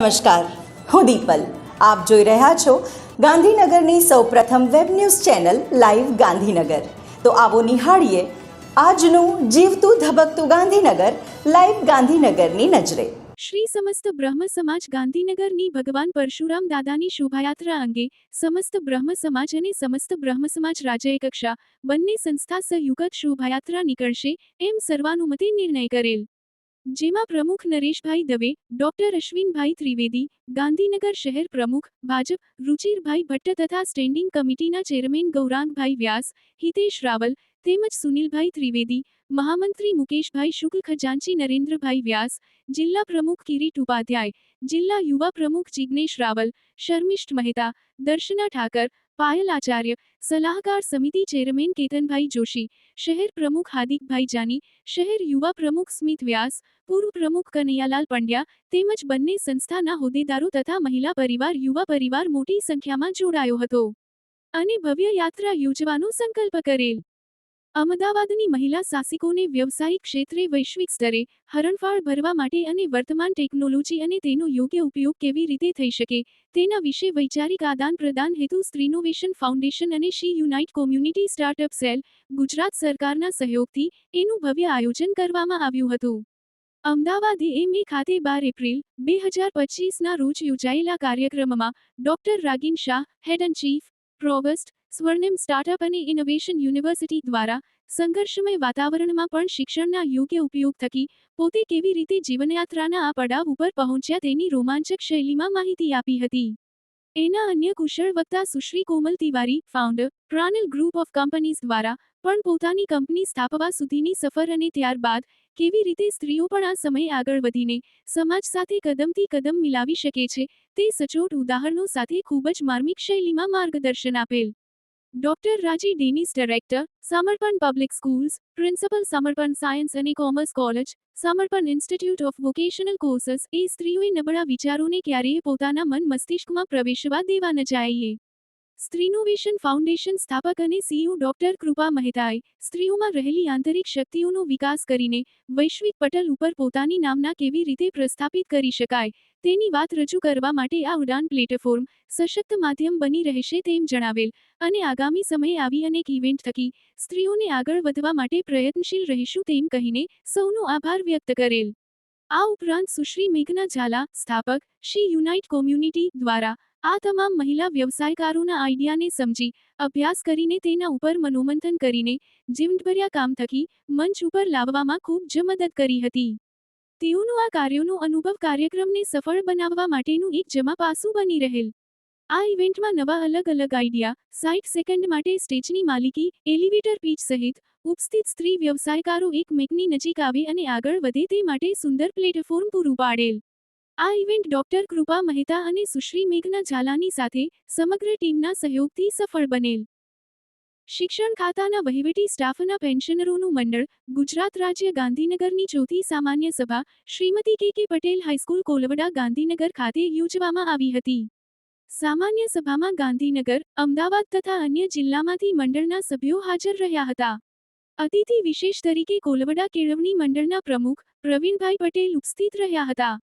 નમસ્કાર, હું દીપલ. આપ જોઈ રહ્યા છો ગાંધીનગરની સૌપ્રથમ web news channel live Gandhinagar. તો આવો નિહાળીએ આજનું જીવતું ધબકતું ગાંધીનગર, લાઈવ ગાંધીનગરની નજરે. શ્રી સમસ્ત બ્રહ્મ સમાજ ગાંધીનગરની ભગવાન પરશુરામ દાદાની શોભાયાત્રા અંગે સમસ્ત બ્રહ્મ સમાજ અને સમસ્ત બ્રહ્મ સમાજ રાજ્ય કક્ષા બંને સંસ્થા સહયુગત શોભાયાત્રા નીકળશે એમ સર્વાનુમતે નિર્ણય કરેલ. જેમાં પ્રમુખ નરેશભાઈ દવે, ડોક્ટર અશ્વિનભાઈ ત્રિવેદી, ગાંધીનગર શહેર પ્રમુખ, ભાજપ, રુચિરભાઈ ભટ્ટ તથા સ્ટેન્ડિંગ કમિટીના ચેરમેન ગૌરાંગભાઈ વ્યાસ, હિતેશ રાવલ, તેમજ સુનિલભાઈ ત્રિવેદી, મહામંત્રી મુકેશભાઈ શુક્લ ખજાનચી નરેન્દ્રભાઈ વ્યાસ, જિલ્લા પ્રમુખ કિરીટ ઉપાધ્યાય, જિલ્લા યુવા પ્રમુખ જિજ્ઞેશ રાવલ, શર્મિષ્ઠ મહેતા, દર્શના ઠાકર પાયલ આચાર્ય, સલાહકાર સમિતિ ચેરમેન કેતનભાઈ જોશી, શહેર પ્રમુખ હાર્દિકભાઈ જાની, શહેર યુવા પ્રમુખ સ્મિત વ્યાસ, પૂર્વ પ્રમુખ કનૈયાલાલ પંડ્યા તેમજ બંને સંસ્થાના હોદ્દેદારો તથા મહિલા પરિવાર, યુવા પરિવાર મોટી સંખ્યામાં જોડાયો હતો. અને ભવ્ય યાત્રા યોજવાનો સંકલ્પ કરેલ. અમદાવાદની મહિલા સાહસિકોને વ્યવસાયિક ક્ષેત્રે વૈશ્વિક સ્તરે હરણફાળ ભરવા માટે અને વર્તમાન ટેકનોલોજી અને તેનો યોગ્ય ઉપયોગ કેવી રીતે થઈ શકે, તેના વિશે વૈચારિક આદાન પ્રદાન હેતુ સ્ત્રીનોવેશન ફાઉન્ડેશન અને she unite community startup cell, Gujarat સરકારના સહયોગથી એનું ભવ્ય આયોજન કરવામાં આવ્યું હતું. અમદાવાદ એમએ ખાતે બાર એપ્રિલ, બે હજાર પચીસના રોજ યોજાયેલા કાર્યક્રમમાં doctor Ragin Shah, head and chief provost, Swarnim startup અને ઇનોવેશન યુનિવર્સિટી દ્વારા સંઘર્ષમય વાતાવરણમાં પણ શિક્ષણના યોગ્ય ઉપયોગ થકી પોતે કેવી રીતે જીવનયાત્રાના આ પડાવ ઉપર પહોંચ્યા તેની રોમાંચક શૈલીમાં માહિતી આપી હતી. એના અન્ય કુશળ વક્તા Sushri Komal Tiwari founder Pranal group of companies દ્વારા પણ પોતાની કંપની સ્થાપવા સુધીની સફર અને ત્યારબાદ કેવી રીતે સ્ત્રીઓ પણ આ સમય આગળ વધીને સમાજ સાથે કદમથી કદમ મિલાવી શકે છે તે સચોટ ઉદાહરણો સાથે ખૂબ જ માર્મિક શૈલીમાં માર્ગદર્શન આપેલ. Doctor Raji Dennis director Samarpan public schools principal Samarpan science અને commerce college Samarpan institute of vocational courses એ સ્ત્રીઓએ નબળા વિચારોને ક્યારેય પોતાના મન મસ્તિષ્કમાં પ્રવેશવા દેવા ન જોઈએ સ્ત્રીનોવેશન ફાઉન્ડેશન સ્થાપક અને સીઈઓ ડોક્ટર કૃપા મહેતાએ સ્ત્રીઓમાં રહેલી આંતરિક શક્તિઓનો વિકાસ કરીને વૈશ્વિક પટલ ઉપર પોતાની નામના કેવી રીતે પ્રસ્થાપિત કરી શકાય તેની વાત રજૂ કરવા માટે આ ઉડાન પ્લેટફોર્મ સશક્ત માધ્યમ બની રહેશે તેમ જણાવેલ અને આગામી સમયે આવી અનેક ઇવેન્ટ થકી સ્ત્રીઓને આગળ વધવા માટે પ્રયત્નશીલ રહીશું તેમ કહીને સૌનો આભાર વ્યક્ત કરેલ. આ ઉપરાંત સુશ્રી મેઘના ઝાલા, સ્થાપક શી યુનાઇટ કોમ્યુનિટી દ્વારા આ તમામ મહિલા વ્યવસાયકારોના આઈડિયાને સમજી, અભ્યાસ કરીને તેના ઉપર મનોમંથન કરીને જીવંતભર્યા કામ થકી, મંચ ઉપર લાવવામાં ખૂબ જ મદદ કરી હતી. તેઓનું આ કાર્યોનો અનુભવ કાર્યક્રમને સફળ બનાવવા માટેનું એક જમા પાસું બની રહેલ. આ ઇવેન્ટમાં નવા અલગ અલગ આઈડિયા સાઠ સેકન્ડ માટે સ્ટેજની માલિકી, એલિવેટર પીચ સહિત, ઉપસ્થિત સ્ત્રી વ્યવસાયકારો એકમેકની નજીક આવે અને આગળ વધે તે માટે સુંદર પ્લેટફોર્મ પૂરું પાડેલ. આ ઇવેન્ટ ડોક્ટર કૃપા મહેતા અને સુશ્રી મેઘના ઝાલાની સાથે સમગ્ર ટીમના સહયોગથી સફળ બનેલ. શિક્ષણ ખાતાના વહીવટી સ્ટાફના પેન્શનરોનું મંડળ, ગુજરાત રાજ્ય ગાંધીનગરની ચોથી સામાન્ય સભા, શ્રીમતી કે કે પટેલ હાઈસ્કૂલ કોલવડા ગાંધીનગર ખાતે યોજવામાં આવી હતી. સામાન્ય સભામાં ગાંધીનગર, અમદાવાદ તથા અન્ય જિલ્લામાંથી મંડળના સભ્યો હાજર રહ્યા હતા. અતિથિ વિશેષ તરીકે કોલવડા કેળવણી મંડળના પ્રમુખ, પ્રવીણભાઈ પટેલ ઉપસ્થિત રહ્યા હતા.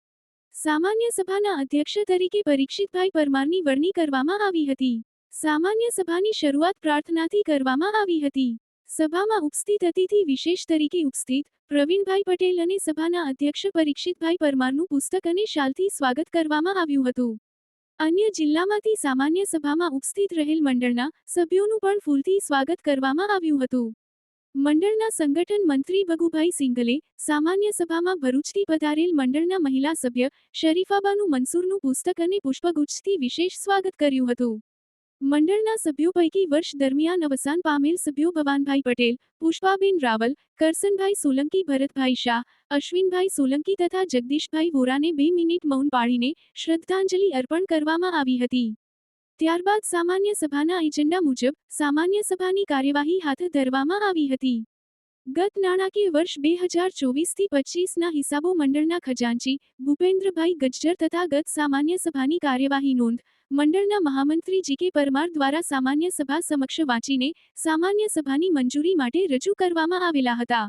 સામાન્ય સભાના અધ્યક્ષ તરીકે પરીક્ષિતભાઈ પરમારની વરણી કરવામાં આવી હતી. સામાન્ય સભાની શરૂઆત પ્રાર્થનાથી કરવામાં આવી હતી. સભામાં ઉપસ્થિત અતિથિ વિશેષ તરીકે ઉપસ્થિત પ્રવીણભાઈ પટેલ અને સભાના અધ્યક્ષ પરીક્ષિતભાઈ પરમારનું પુસ્તક અને શાલથી સ્વાગત કરવામાં આવ્યું હતું. અન્ય જિલ્લામાંથી સામાન્ય સભામાં ઉપસ્થિત રહેલ મંડળના સભ્યોનું પણ ફૂલથી સ્વાગત કરવામાં આવ્યું હતું. મંડળના સંગઠન મંત્રી બગુભાઈ સિંગલે સામાન્ય સભામાં ભરૂચથી પધારેલ મંડળના મહિલા સભ્ય શરીફાબાનું મનસૂરનું પુસ્તક અને પુષ્પગુચ્છથી વિશેષ સ્વાગત કર્યું હતું. મંડળના સભ્યો પૈકી વર્ષ દરમિયાન અવસાન પામેલ સભ્યો ભવાનભાઈ પટેલ, પુષ્પાબેન રાવલ કરસનભાઈ સોલંકી, ભરતભાઈ શાહ, અશ્વિનભાઈ સોલંકી તથા જગદીશભાઈ વોરાને બે મિનિટ મૌન પાળીને શ્રદ્ધાંજલિ અર્પણ કરવામાં આવી હતી. ત્યારબાદ સામાન્ય સભાના એજન્ડા મુજબ સામાન્ય સભાની કાર્યવાહી હાથ ધરવામાં આવી હતી. ગત નાણાકીય વર્ષ બે હજાર ચોવીસથી પચીસના હિસાબો મંડળના ખજાનચી, ભૂપેન્દ્રભાઈ ગજ્જર તથા ગત સામાન્ય સભાની કાર્યવાહી નોંધ, મંડળના મહામંત્રી જી કે પરમાર દ્વારા સામાન્ય સભા સમક્ષ વાંચીને સામાન્ય સભાની મંજૂરી માટે રજૂ કરવામાં આવેલા હતા.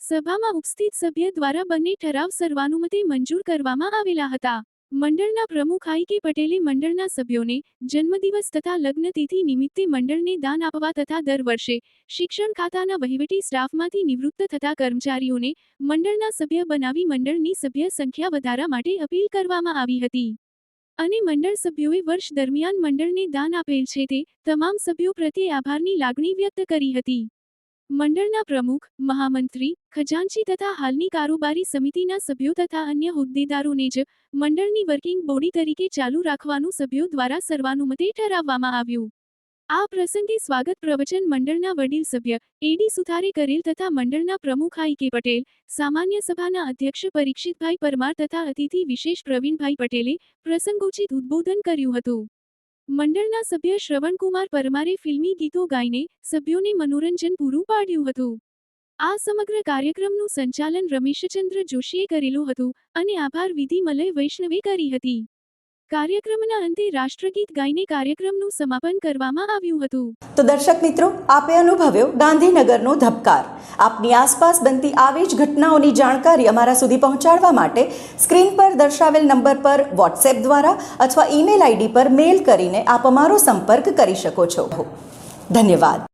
સભામાં ઉપસ્થિત સભ્ય દ્વારા બંને ઠરાવ સર્વાનુમતે મંજૂર કરવામાં આવેલા હતા. મંડળના પ્રમુખ આઈ પટેલે મંડળના સભ્યોને જન્મદિવસ તથા લગ્નતિથિ નિમિત્તે મંડળને દાન આપવા તથા દર વર્ષે શિક્ષણ ખાતાના વહીવટી સ્ટાફમાંથી નિવૃત્ત થતા કર્મચારીઓને મંડળના સભ્ય બનાવી મંડળની સભ્ય સંખ્યા વધારા માટે અપીલ કરવામાં આવી હતી. અને મંડળ સભ્યોએ વર્ષ દરમિયાન મંડળને દાન આપેલ છે તે તમામ સભ્યો પ્રત્યે આભારની લાગણી વ્યક્ત કરી હતી. મંડળના પ્રમુખ, મહામંત્રી, ખજાનચી તથા હાલની કારોબારી સમિતિના સભ્યો તથા અન્ય હોદ્દેદારોને જ મંડળની વર્કિંગ બોડી તરીકે ચાલુ રાખવાનું સભ્યો દ્વારા સર્વાનુમતે ઠરાવવામાં આવ્યું. આ પ્રસંગે સ્વાગત પ્રવચન મંડળના વડીલ સભ્ય, એડી સુથારે કરેલ તથા મંડળના પ્રમુખ આઈ કે પટેલ, સામાન્ય સભાના અધ્યક્ષ પરીક્ષિતભાઈ પરમાર તથા અતિથિ વિશેષ પ્રવીણભાઈ પટેલે પ્રસંગોચિત ઉદ્બોધન કર્યું હતું. મંડળના સભ્ય શ્રવણકુમાર પરમારે ફિલ્મી ગીતો ગાઈને સભ્યોને મનોરંજન પૂરું પાડ્યું હતું. આ સમગ્ર કાર્યક્રમનું સંચાલન રમેશચંદ્ર જોશીએ કરેલું હતું અને આભાર વિધિ મલય વૈષ્ણવે કરી હતી. કાર્યક્રમના અંતે રાષ્ટ્રગીત ગાઈને કાર્યક્રમનું સમાપન કરવામાં આવ્યું હતું. તો દર્શક મિત્રો, આપે અનુભવ્યો ગાંધીનગરનો ધબકાર. આપની આસપાસ બનતી આવી જ ઘટનાઓની જાણકારી અમારા સુધી પહોંચાડવા માટે સ્ક્રીન પર દર્શાવેલ નંબર પર વોટ્સએપ દ્વારા અથવા ઈમેલ આઈડી પર મેલ કરીને આપ અમારો સંપર્ક કરી શકો છો. ધન્યવાદ.